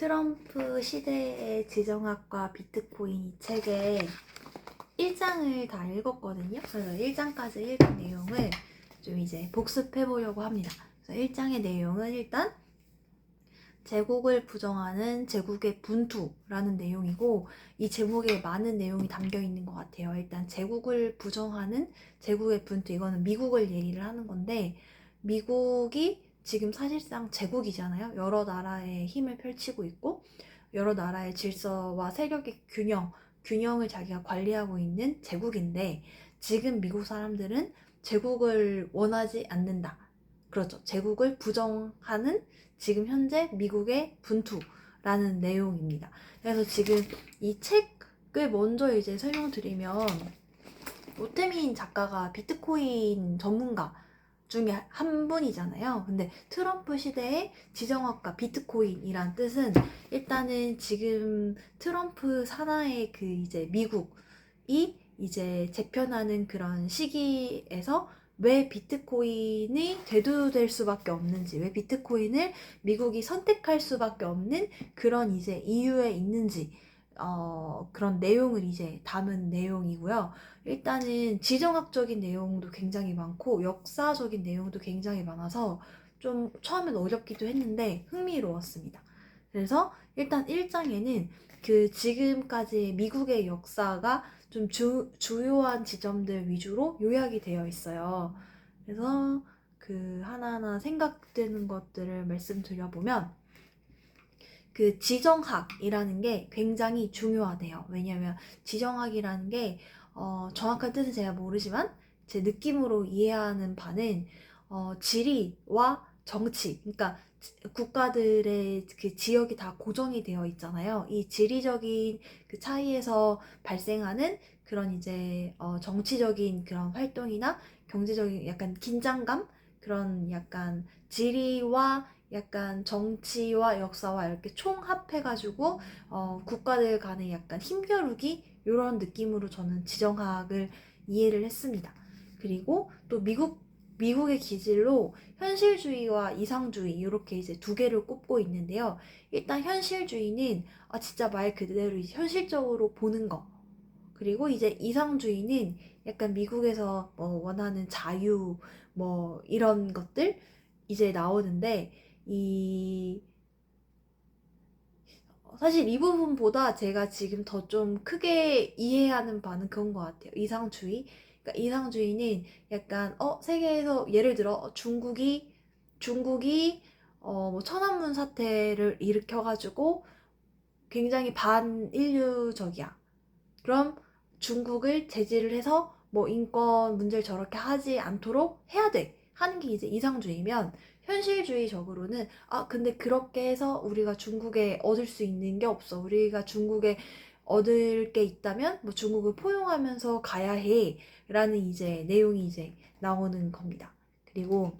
트럼프 시대의 지정학과 비트코인 이 책의 1장을 다 읽었거든요. 그래서 1장까지 읽은 내용을 좀 이제 복습해 보려고 합니다. 그래서 1장의 내용은 일단 제국을 부정하는 제국의 분투라는 내용이고 이 제목에 많은 내용이 담겨 있는 것 같아요. 일단 제국을 부정하는 제국의 분투 이거는 미국을 얘기를 하는 건데 미국이 지금 사실상 제국이잖아요. 여러 나라의 힘을 펼치고 있고 여러 나라의 질서와 세력의 균형, 균형을 자기가 관리하고 있는 제국인데 지금 미국 사람들은 제국을 원하지 않는다. 그렇죠. 제국을 부정하는 지금 현재 미국의 분투라는 내용입니다. 그래서 지금 이 책을 먼저 이제 설명드리면 오태민 작가가 비트코인 전문가 중에 한 분이잖아요. 근데 트럼프 시대의 지정학과 비트코인이란 뜻은 일단은 지금 트럼프 산하의 그 이제 미국이 이제 재편하는 그런 시기에서 왜 비트코인이 대두될 수밖에 없는지, 왜 비트코인을 미국이 선택할 수밖에 없는 그런 이제 이유에 있는지, 어, 그런 내용을 이제 담은 내용이고요. 일단은 지정학적인 내용도 굉장히 많고, 역사적인 내용도 굉장히 많아서 좀 처음엔 어렵기도 했는데 흥미로웠습니다. 그래서 일단 1장에는 그 지금까지 미국의 역사가 좀 주, 주요한 지점들 위주로 요약이 되어 있어요. 그래서 그 하나하나 생각되는 것들을 말씀드려보면 그 지정학이라는 게 굉장히 중요하대요. 왜냐하면 지정학이라는 게 어, 정확한 뜻은 제가 모르지만 제 느낌으로 이해하는 바는 어, 지리와 정치, 그러니까 국가들의 그 지역이 다 고정이 되어 있잖아요. 이 지리적인 그 차이에서 발생하는 그런 이제 어 정치적인 그런 활동이나 경제적인 약간 긴장감 그런 약간 지리와 약간 정치와 역사와 이렇게 총합해가지고 어 국가들 간의 약간 힘겨루기 이런 느낌으로 저는 지정학을 이해를 했습니다. 그리고 또 미국 미국의 기질로 현실주의와 이상주의 이렇게 이제 두 개를 꼽고 있는데요. 일단 현실주의는 아 진짜 말 그대로 현실적으로 보는 거. 그리고 이제 이상주의는 약간 미국에서 뭐 원하는 자유 뭐 이런 것들 이제 나오는데 이 사실 이 부분보다 제가 지금 더 좀 크게 이해하는 바는 그런 것 같아요. 이상주의. 그러니까 이상주의는 약간 어 세계에서 예를 들어 중국이 중국이 어뭐 천안문 사태를 일으켜가지고 굉장히 반인류적이야. 그럼 중국을 제지를 해서 뭐 인권 문제를 저렇게 하지 않도록 해야 돼. 하는 게 이제 이상주의면 현실주의적으로는 아 근데 그렇게 해서 우리가 중국에 얻을 수 있는 게 없어. 우리가 중국에 얻을 게 있다면 뭐 중국을 포용하면서 가야 해. 라는 이제 내용이 이제 나오는 겁니다. 그리고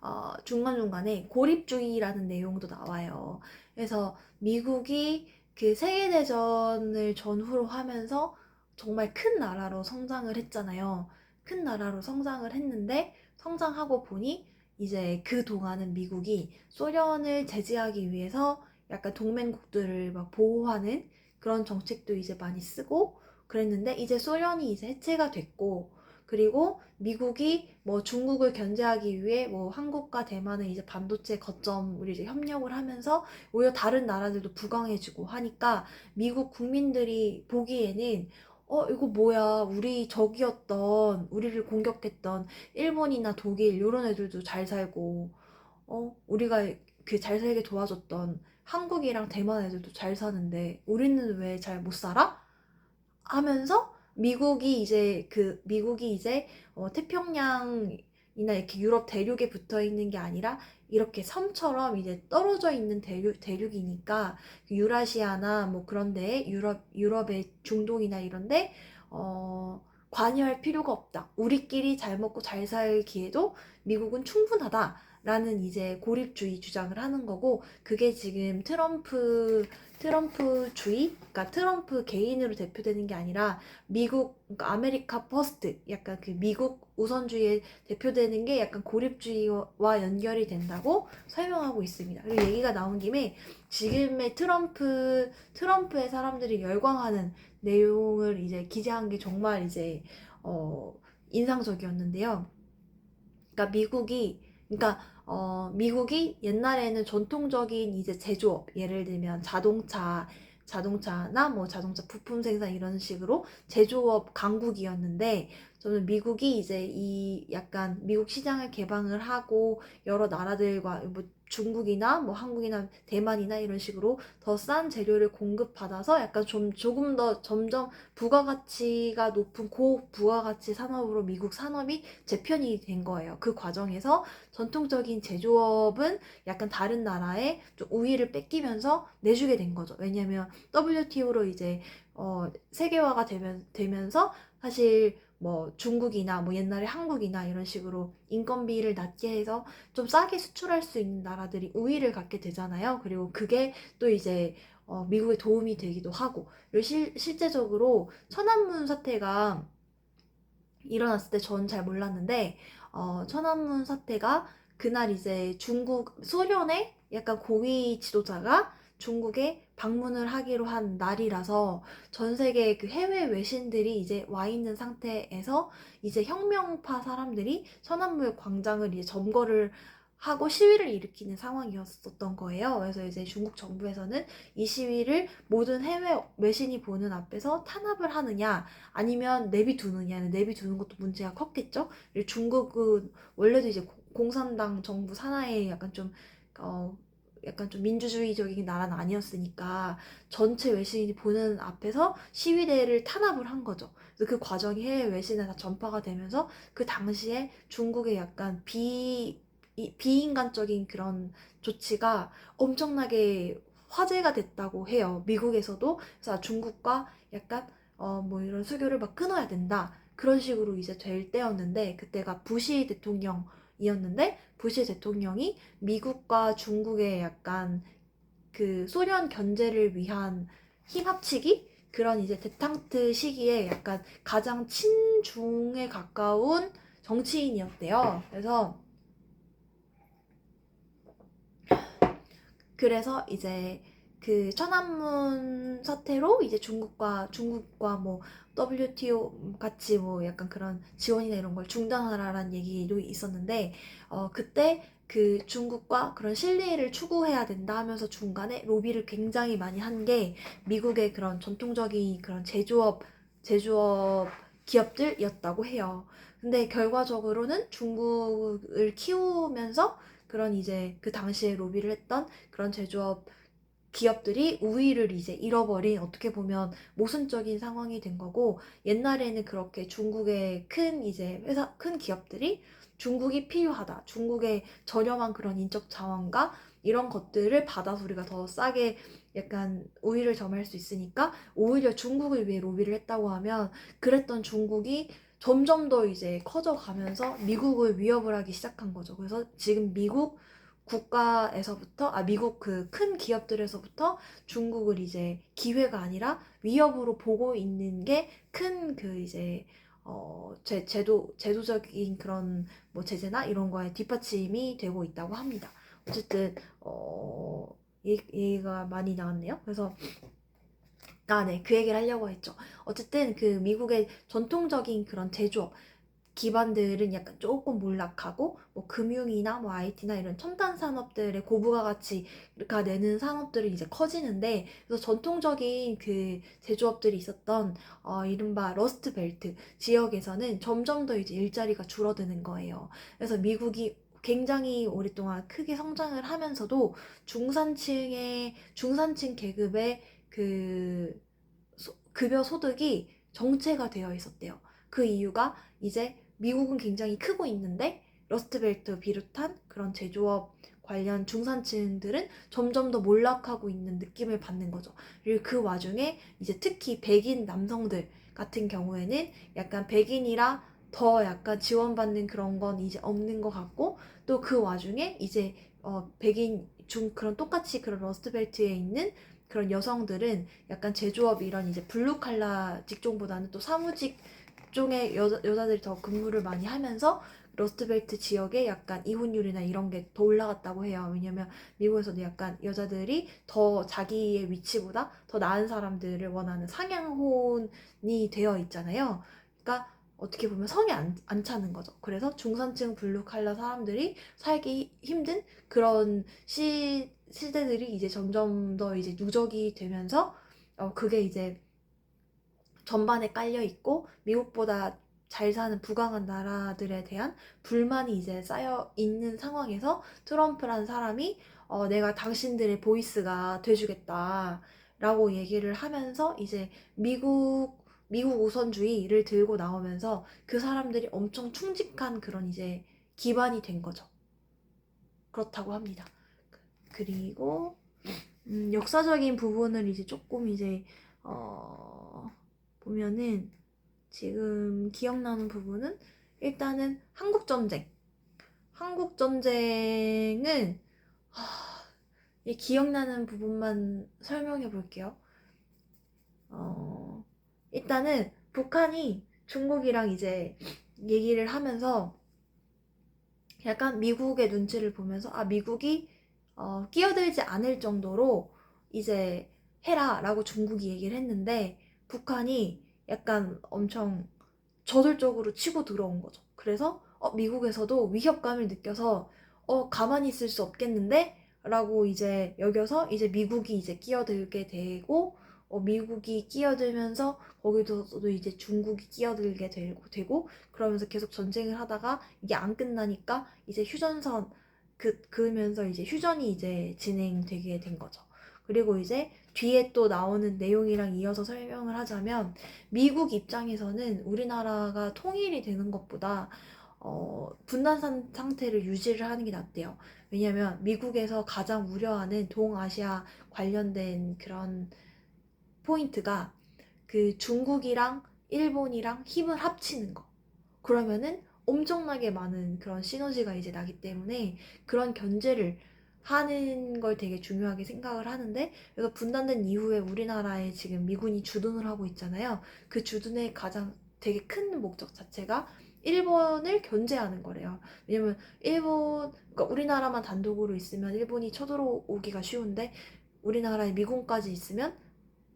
어, 중간중간에 고립주의라는 내용도 나와요. 그래서 미국이 그 세계대전을 전후로 하면서 정말 큰 나라로 성장을 했잖아요. 큰 나라로 성장을 했는데 성장하고 보니 이제 그 동안은 미국이 소련을 제지하기 위해서 약간 동맹국들을 막 보호하는 그런 정책도 이제 많이 쓰고 그랬는데 이제 소련이 이제 해체가 됐고 그리고 미국이 뭐 중국을 견제하기 위해 뭐 한국과 대만은 이제 반도체 거점을 이제 협력을 하면서 오히려 다른 나라들도 부강해지고 하니까 미국 국민들이 보기에는 어 이거 뭐야 우리 적이었던 우리를 공격했던 일본이나 독일 이런 애들도 잘 살고 어 우리가 그 잘 살게 도와줬던 한국이랑 대만 애들도 잘 사는데 우리는 왜 잘 못 살아? 하면서 미국이 이제 그 미국이 이제 어, 태평양 이나 이렇게 유럽 대륙에 붙어 있는 게 아니라 이렇게 섬처럼 이제 떨어져 있는 대륙 대륙이니까 그 유라시아나 뭐 그런데 유럽 유럽의 중동이나 이런데 어 관여할 필요가 없다. 우리끼리 잘 먹고 잘 살기에도 미국은 충분하다. 라는 이제 고립주의 주장을 하는 거고 그게 지금 트럼프 트럼프 주의 그러니까 트럼프 개인으로 대표되는 게 아니라 미국 그러니까 아메리카 퍼스트 약간 그 미국 우선주의에 대표되는 게 약간 고립주의와 연결이 된다고 설명하고 있습니다. 그리고 얘기가 나온 김에 지금의 트럼프 트럼프의 사람들이 열광하는 내용을 이제 기재한 게 정말 이제 어 인상적이었는데요. 그러니까 미국이 그러니까 어, 미국이 옛날에는 전통적인 이제 제조업, 예를 들면 자동차, 자동차나 뭐 자동차 부품 생산 이런 식으로 제조업 강국이었는데 저는 미국이 이제 이 약간 미국 시장을 개방을 하고 여러 나라들과 뭐 중국이나 뭐 한국이나 대만이나 이런 식으로 더 싼 재료를 공급받아서 약간 좀 조금 더 점점 부가가치가 높은 고부가가치 산업으로 미국 산업이 재편이 된 거예요. 그 과정에서 전통적인 제조업은 약간 다른 나라에 좀 우위를 뺏기면서 내주게 된 거죠. 왜냐면 WTO로 이제 어, 세계화가 되면, 되면서 사실 뭐 중국이나 뭐 옛날에 한국이나 이런 식으로 인건비를 낮게 해서 좀 싸게 수출할 수 있는 나라들이 우위를 갖게 되잖아요. 그리고 그게 또 이제 어, 미국에 도움이 되기도 하고 그리고 실, 실제적으로 천안문 사태가 일어났을 때 전 잘 몰랐는데 어, 천안문 사태가 그날 이제 중국 소련의 약간 고위 지도자가 중국에 방문을 하기로 한 날이라서 전 세계 그 해외 외신들이 이제 와 있는 상태에서 이제 혁명파 사람들이 천안문 광장을 이제 점거를 하고 시위를 일으키는 상황이었었던 거예요. 그래서 이제 중국 정부에서는 이 시위를 모든 해외 외신이 보는 앞에서 탄압을 하느냐 아니면 내비두느냐 내비두는 것도 문제가 컸겠죠. 중국은 원래도 이제 공산당 정부 산하에 약간 좀 어, 약간 좀 민주주의적인 나라는 아니었으니까 전체 외신이 보는 앞에서 시위대를 탄압을 한 거죠. 그래서 그 과정이 해외 외신에 다 전파가 되면서 그 당시에 중국의 약간 비, 비인간적인 그런 조치가 엄청나게 화제가 됐다고 해요. 미국에서도. 그래서 중국과 약간 어, 뭐 이런 수교를 막 끊어야 된다. 그런 식으로 이제 될 때였는데 그때가 부시 대통령 이었는데 부시 대통령이 미국과 중국의 약간 그 소련 견제를 위한 힘 합치기 그런 이제 데탕트 시기에 약간 가장 친중에 가까운 정치인이었대요. 그래서 그래서 이제 그 천안문 사태로 이제 중국과 중국과 뭐 WTO 같이 뭐 약간 그런 지원이나 이런 걸 중단하라라는 얘기도 있었는데 어 그때 그 중국과 그런 신뢰를 추구해야 된다 하면서 중간에 로비를 굉장히 많이 한 게 미국의 그런 전통적인 그런 제조업 제조업 기업들이었다고 해요. 근데 결과적으로는 중국을 키우면서 그런 이제 그 당시에 로비를 했던 그런 제조업 기업들이 우위를 이제 잃어버린 어떻게 보면 모순적인 상황이 된 거고 옛날에는 그렇게 중국의 큰 이제 회사 큰 기업들이 중국이 필요하다. 중국의 저렴한 그런 인적 자원과 이런 것들을 받아서 우리가 더 싸게 약간 우위를 점할 수 있으니까 오히려 중국을 위해 로비를 했다고 하면 그랬던 중국이 점점 더 이제 커져가면서 미국을 위협을 하기 시작한 거죠. 그래서 지금 미국 국가에서부터 아 미국 그 큰 기업들에서부터 중국을 이제 기회가 아니라 위협으로 보고 있는 게 큰 그 이제 어 제, 제도 제도적인 그런 뭐 제재나 이런 거에 뒷받침이 되고 있다고 합니다. 어쨌든 어 얘기가 많이 나왔네요. 그래서 아, 네. 그 얘기를 하려고 했죠. 어쨌든 그 미국의 전통적인 그런 제조업 기반들은 약간 조금 몰락하고 뭐 금융이나 뭐 IT나 이런 첨단 산업들의 고부가 가치가 내는 산업들이 이제 커지는데 그래서 전통적인 그 제조업들이 있었던 어 이른바 러스트 벨트 지역에서는 점점 더 이제 일자리가 줄어드는 거예요. 그래서 미국이 굉장히 오랫동안 크게 성장을 하면서도 중산층의 중산층 계급의 그 소, 급여 소득이 정체가 되어 있었대요. 그 이유가 이제 미국은 굉장히 크고 있는데 러스트벨트 비롯한 그런 제조업 관련 중산층들은 점점 더 몰락하고 있는 느낌을 받는 거죠. 그리고 그 와중에 이제 특히 백인 남성들 같은 경우에는 약간 백인이라 더 약간 지원받는 그런 건 이제 없는 것 같고 또 그 와중에 이제 어 백인 중 그런 똑같이 그런 러스트벨트에 있는 그런 여성들은 약간 제조업 이런 이제 블루 칼라 직종보다는 또 사무직 쪽의 여자, 여자들이 더 근무를 많이 하면서 러스트벨트 지역에 약간 이혼율이나 이런 게 더 올라갔다고 해요. 왜냐면 미국에서도 약간 여자들이 더 자기의 위치보다 더 나은 사람들을 원하는 상향혼이 되어 있잖아요. 그러니까 어떻게 보면 성이 안, 안 차는 거죠. 그래서 중산층 블루 칼라 사람들이 살기 힘든 그런 시, 시대들이 이제 점점 더 이제 누적이 되면서 어, 그게 이제 전반에 깔려 있고 미국보다 잘 사는 부강한 나라들에 대한 불만이 이제 쌓여 있는 상황에서 트럼프라는 사람이 어, 내가 당신들의 보이스가 돼주겠다 라고 얘기를 하면서 이제 미국 미국 우선주의를 들고 나오면서 그 사람들이 엄청 충직한 그런 이제 기반이 된 거죠. 그렇다고 합니다. 그리고 음, 역사적인 부분을 이제 조금 이제 어, 보면은 지금 기억나는 부분은 일단은 한국 전쟁. 한국 전쟁은 하, 이 기억나는 부분만 설명해 볼게요. 어, 일단은 북한이 중국이랑 이제 얘기를 하면서 약간 미국의 눈치를 보면서 아 미국이 어, 끼어들지 않을 정도로 이제 해라라고 중국이 얘기를 했는데 북한이 약간 엄청 저돌적으로 치고 들어온 거죠. 그래서 어, 미국에서도 위협감을 느껴서 어, 가만히 있을 수 없겠는데? 라고 이제 여겨서 이제 미국이 이제 끼어들게 되고 어, 미국이 끼어들면서 거기서도 이제 중국이 끼어들게 되고, 되고 그러면서 계속 전쟁을 하다가 이게 안 끝나니까 이제 휴전선 그, 그으면서 이제 휴전이 이제 진행되게 된 거죠. 그리고 이제 뒤에 또 나오는 내용이랑 이어서 설명을 하자면 미국 입장에서는 우리나라가 통일이 되는 것보다 어, 분단 산- 상태를 유지를 하는 게 낫대요. 왜냐면 미국에서 가장 우려하는 동아시아 관련된 그런 포인트가 그 중국이랑 일본이랑 힘을 합치는 거. 그러면은 엄청나게 많은 그런 시너지가 이제 나기 때문에 그런 견제를 하는 걸 되게 중요하게 생각을 하는데 그래서 분단된 이후에 우리나라에 지금 미군이 주둔을 하고 있잖아요. 그 주둔의 가장 되게 큰 목적 자체가 일본을 견제하는 거래요. 왜냐면 일본 그러니까 우리나라만 단독으로 있으면 일본이 쳐들어오기가 쉬운데 우리나라에 미군까지 있으면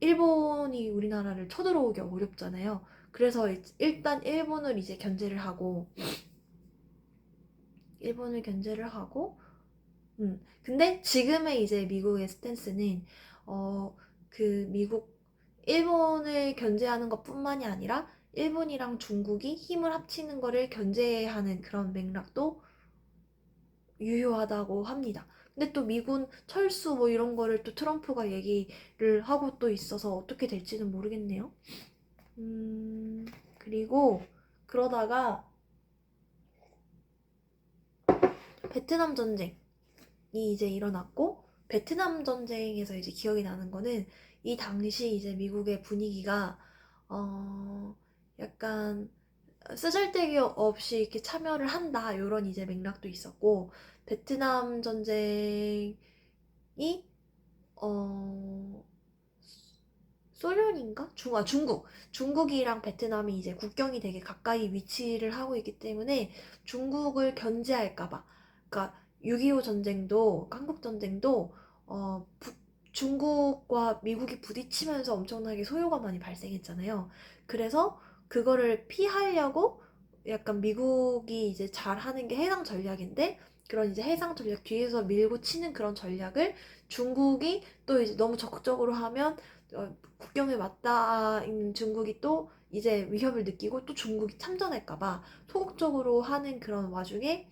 일본이 우리나라를 쳐들어오기 어렵잖아요. 그래서 일- 일단 일본을 이제 견제를 하고 일본을 견제를 하고 음 근데 지금의 이제 미국의 스탠스는 어 그 미국 일본을 견제하는 것뿐만이 아니라 일본이랑 중국이 힘을 합치는 거를 견제하는 그런 맥락도 유효하다고 합니다. 근데 또 미군 철수 뭐 이런 거를 또 트럼프가 얘기를 하고 또 있어서 어떻게 될지는 모르겠네요. 음, 그리고 그러다가 베트남 전쟁 이 이제 일어났고 베트남 전쟁에서 이제 기억이 나는 거는 이 당시 이제 미국의 분위기가 어 약간 쓰잘데기 없이 이렇게 참여를 한다 이런 이제 맥락도 있었고 베트남 전쟁이 어 소련인가? 중, 아, 중국. 중국이랑 베트남이 이제 국경이 되게 가까이 위치를 하고 있기 때문에 중국을 견제할까봐. 그러니까 6.25 전쟁도, 한국 전쟁도, 어, 부- 중국과 미국이 부딪히면서 엄청나게 소요가 많이 발생했잖아요. 그래서 그거를 피하려고 약간 미국이 이제 잘 하는 게 해상 전략인데, 그런 이제 해상 전략 뒤에서 밀고 치는 그런 전략을 중국이 또 이제 너무 적극적으로 하면 어, 국경에 맞닿은 중국이 또 이제 위협을 느끼고 또 중국이 참전할까봐 소극적으로 하는 그런 와중에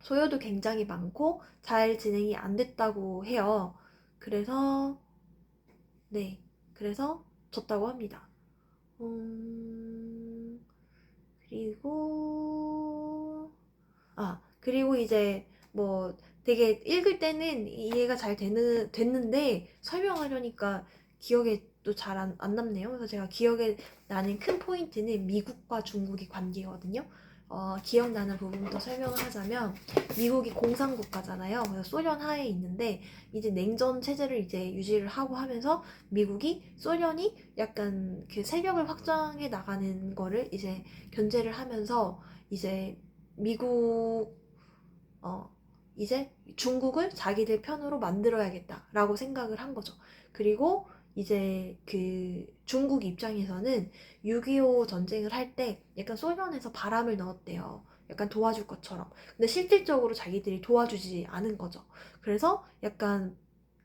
소요도 굉장히 많고 잘 진행이 안 됐다고 해요. 그래서 네, 그래서 졌다고 합니다. 음, 그리고 아 그리고 이제 뭐 되게 읽을 때는 이해가 잘 되는 됐는데 설명하려니까 기억에 또 잘안 안 남네요. 그래서 제가 기억에 나는 큰 포인트는 미국과 중국의 관계거든요. 어, 기억나는 부분부터 설명을 하자면 미국이 공산 국가잖아요. 그래서 소련 하에 있는데 이제 냉전 체제를 이제 유지를 하고 하면서 미국이 소련이 약간 그 세력을 확장해 나가는 거를 이제 견제를 하면서 이제 미국 어 이제 중국을 자기들 편으로 만들어야겠다라고 생각을 한 거죠. 그리고 이제 그 중국 입장에서는 6.25 전쟁을 할 때 약간 소련에서 바람을 넣었대요. 약간 도와줄 것처럼. 근데 실질적으로 자기들이 도와주지 않은 거죠. 그래서 약간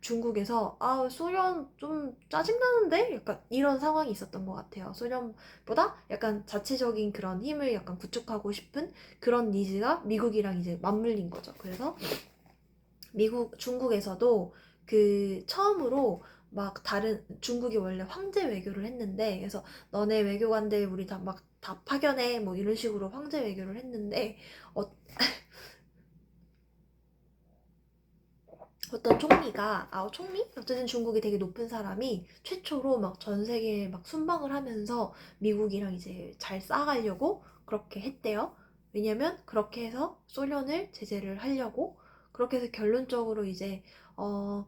중국에서 아 소련 좀 짜증나는데 약간 이런 상황이 있었던 것 같아요. 소련보다 약간 자체적인 그런 힘을 약간 구축하고 싶은 그런 니즈가 미국이랑 이제 맞물린 거죠. 그래서 미국 중국에서도 그 처음으로 막 다른 중국이 원래 황제 외교를 했는데 그래서 너네 외교관들 우리 다막다 파견해 뭐 이런 식으로 황제 외교를 했는데 어, 어떤 총리가 아 총리 어쨌든 중국이 되게 높은 사람이 최초로 막 전 세계에 막 순방을 하면서 미국이랑 이제 잘 싸가려고 그렇게 했대요. 왜냐면 그렇게 해서 소련을 제재를 하려고 그렇게 해서 결론적으로 이제 어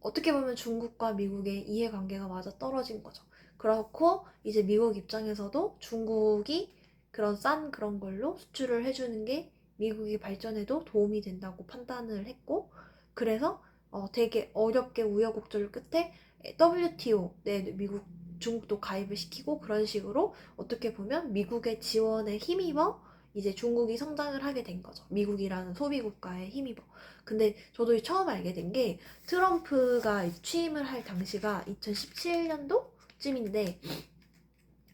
어떻게 보면 중국과 미국의 이해관계가 맞아 떨어진 거죠. 그렇고 이제 미국 입장에서도 중국이 그런 싼 그런 걸로 수출을 해주는 게 미국이 발전에도 도움이 된다고 판단을 했고 그래서 어, 되게 어렵게 우여곡절 끝에 WTO 내 미국 중국도 가입을 시키고 그런 식으로 어떻게 보면 미국의 지원에 힘입어 이제 중국이 성장을 하게 된 거죠. 미국이라는 소비 국가에 힘입어. 근데 저도 처음 알게 된 게 트럼프가 취임을 할 당시가 2017년도쯤인데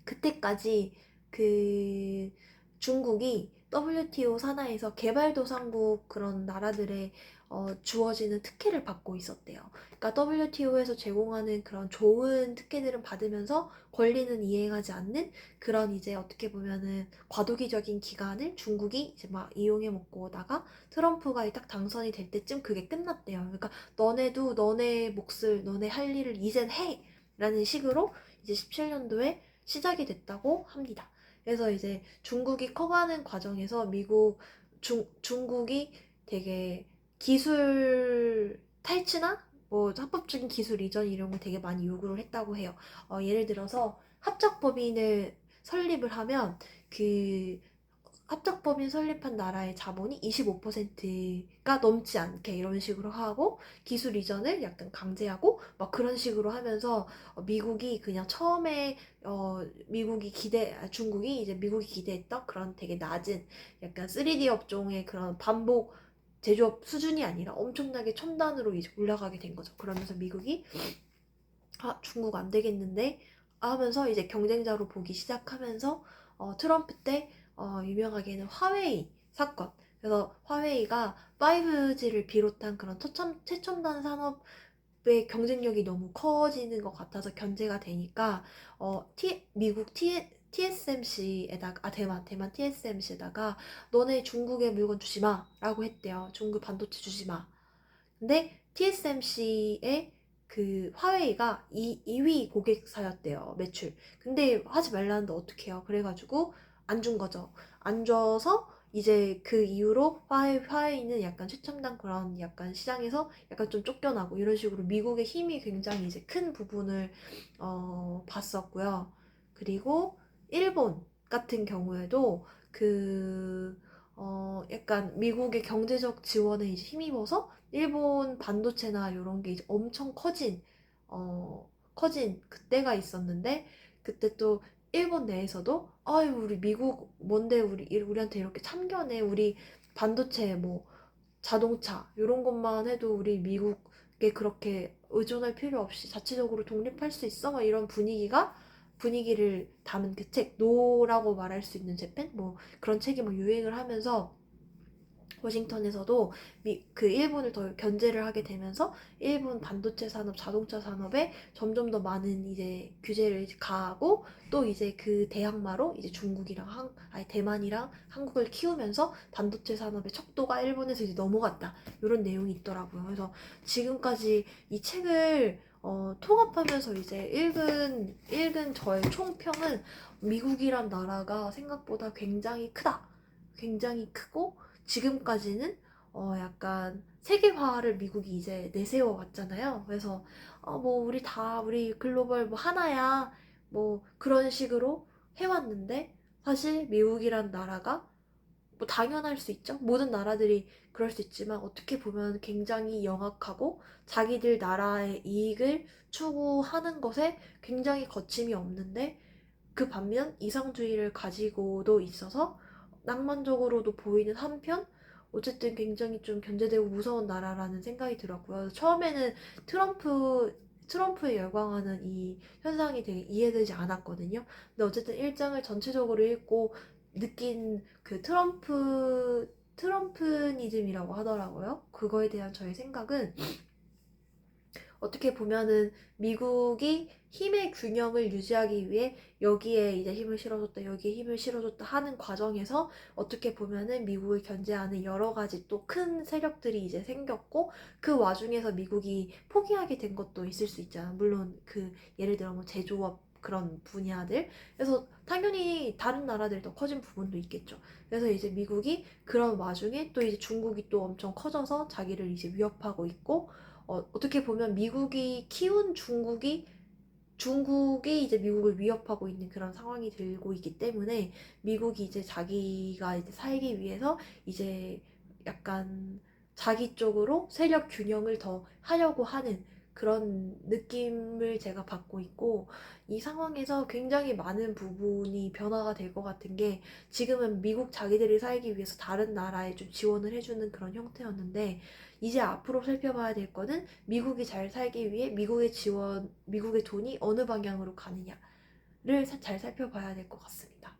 그때까지 그 중국이 WTO 산하에서 개발도상국 그런 나라들의 어, 주어지는 특혜를 받고 있었대요. 그러니까 WTO에서 제공하는 그런 좋은 특혜들은 받으면서 권리는 이행하지 않는 그런 이제 어떻게 보면은 과도기적인 기간을 중국이 이제 막 이용해 먹고 오다가 트럼프가 딱 당선이 될 때쯤 그게 끝났대요. 그러니까 너네도 너네 몫을 너네 할 일을 이젠 해! 라는 식으로 이제 17년도에 시작이 됐다고 합니다. 그래서 이제 중국이 커가는 과정에서 미국 중, 중국이 되게 기술 탈취나 뭐 합법적인 기술 이전 이런 걸 되게 많이 요구를 했다고 해요. 어, 예를 들어서 합작법인을 설립을 하면 그 합작법인 설립한 나라의 자본이 25%가 넘지 않게 이런 식으로 하고 기술 이전을 약간 강제하고 막 그런 식으로 하면서 어, 미국이 그냥 처음에 어 미국이 기대 아, 중국이 이제 미국이 기대했던 그런 되게 낮은 약간 3D 업종의 그런 반복 제조업 수준이 아니라 엄청나게 첨단으로 이제 올라가게 된 거죠. 그러면서 미국이 아 중국 안 되겠는데 하면서 이제 경쟁자로 보기 시작하면서 어, 트럼프 때 어, 유명하게는 화웨이 사건. 그래서 화웨이가 5G를 비롯한 그런 초첨, 최첨단 산업의 경쟁력이 너무 커지는 것 같아서 견제가 되니까 어, T, 미국 T, TSMC에다가 아 대만 대만 TSMC에다가 너네 중국에 물건 주지 마라고 했대요. 중국 반도체 주지 마. 근데 TSMC의 그 화웨이가 2, 2위 고객사였대요 매출. 근데 하지 말라는데 어떡해요? 그래가지고 안준 거죠. 안 줘서 이제 그 이후로 화웨이, 화웨이는 약간 최첨단 그런 약간 시장에서 약간 좀 쫓겨나고 이런 식으로 미국의 힘이 굉장히 이제 큰 부분을 어, 봤었고요. 그리고 일본 같은 경우에도 그, 어, 약간 미국의 경제적 지원에 이제 힘입어서 일본 반도체나 이런 게 이제 엄청 커진, 어, 커진 그때가 있었는데, 그때 또 일본 내에서도, 아유, 우리 미국 뭔데 우리, 우리한테 이렇게 참견해. 우리 반도체, 뭐, 자동차, 이런 것만 해도 우리 미국에 그렇게 의존할 필요 없이 자체적으로 독립할 수 있어? 막 이런 분위기가 분위기를 담은 그 책, 노라고 말할 수 있는 재팬? 뭐 그런 책이 뭐 유행을 하면서 워싱턴에서도 미, 그 일본을 더 견제를 하게 되면서 일본 반도체 산업, 자동차 산업에 점점 더 많은 이제 규제를 가하고 또 이제 그 대항마로 이제 중국이랑 한, 아니 대만이랑 한국을 키우면서 반도체 산업의 척도가 일본에서 이제 넘어갔다 이런 내용이 있더라고요. 그래서 지금까지 이 책을 어, 통합하면서 이제 읽은 읽은 저의 총평은 미국이란 나라가 생각보다 굉장히 크다. 굉장히 크고 지금까지는 어 약간 세계화를 미국이 이제 내세워 왔잖아요. 그래서 어 뭐 우리 다 우리 글로벌 뭐 하나야 뭐 그런 식으로 해왔는데 사실 미국이란 나라가 뭐 당연할 수 있죠. 모든 나라들이 그럴 수 있지만 어떻게 보면 굉장히 영악하고 자기들 나라의 이익을 추구하는 것에 굉장히 거침이 없는데 그 반면 이상주의를 가지고도 있어서 낭만적으로도 보이는 한편 어쨌든 굉장히 좀 견제되고 무서운 나라라는 생각이 들었고요. 처음에는 트럼프 트럼프에 열광하는 이 현상이 되게 이해되지 않았거든요. 근데 어쨌든 일장을 전체적으로 읽고 느낀 그 트럼프 트럼프니즘이라고 하더라고요. 그거에 대한 저의 생각은 어떻게 보면은 미국이 힘의 균형을 유지하기 위해 여기에 이제 힘을 실어줬다, 여기에 힘을 실어줬다 하는 과정에서 어떻게 보면은 미국을 견제하는 여러 가지 또 큰 세력들이 이제 생겼고 그 와중에서 미국이 포기하게 된 것도 있을 수 있잖아. 물론 그 예를 들어 뭐 제조업 그런 분야들. 그래서 당연히 다른 나라들이 더 커진 부분도 있겠죠. 그래서 이제 미국이 그런 와중에 또 이제 중국이 또 엄청 커져서 자기를 이제 위협하고 있고 어, 어떻게 보면 미국이 키운 중국이 중국이 이제 미국을 위협하고 있는 그런 상황이 들고 있기 때문에 미국이 이제 자기가 이제 살기 위해서 이제 약간 자기 쪽으로 세력 균형을 더 하려고 하는 그런 느낌을 제가 받고 있고 이 상황에서 굉장히 많은 부분이 변화가 될 것 같은 게 지금은 미국 자기들이 살기 위해서 다른 나라에 좀 지원을 해주는 그런 형태였는데 이제 앞으로 살펴봐야 될 거는 미국이 잘 살기 위해 미국의 지원, 미국의 돈이 어느 방향으로 가느냐를 사- 잘 살펴봐야 될 것 같습니다.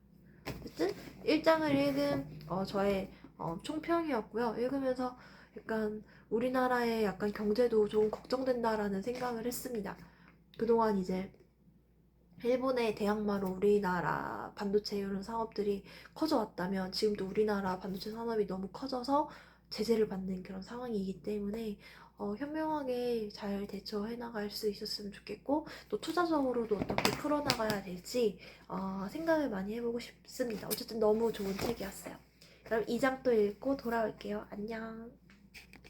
어쨌든 1장을 읽은 어, 저의 어, 총평이었고요. 읽으면서 약간 우리나라의 약간 경제도 좀 걱정된다라는 생각을 했습니다. 그동안 이제 일본의 대항마로 우리나라 반도체 이런 사업들이 커져왔다면 지금도 우리나라 반도체 산업이 너무 커져서 제재를 받는 그런 상황이기 때문에 어, 현명하게 잘 대처해 나갈 수 있었으면 좋겠고 또 투자적으로도 어떻게 풀어나가야 될지 어, 생각을 많이 해보고 싶습니다. 어쨌든 너무 좋은 책이었어요. 그럼 2장 또 읽고 돌아올게요. 안녕.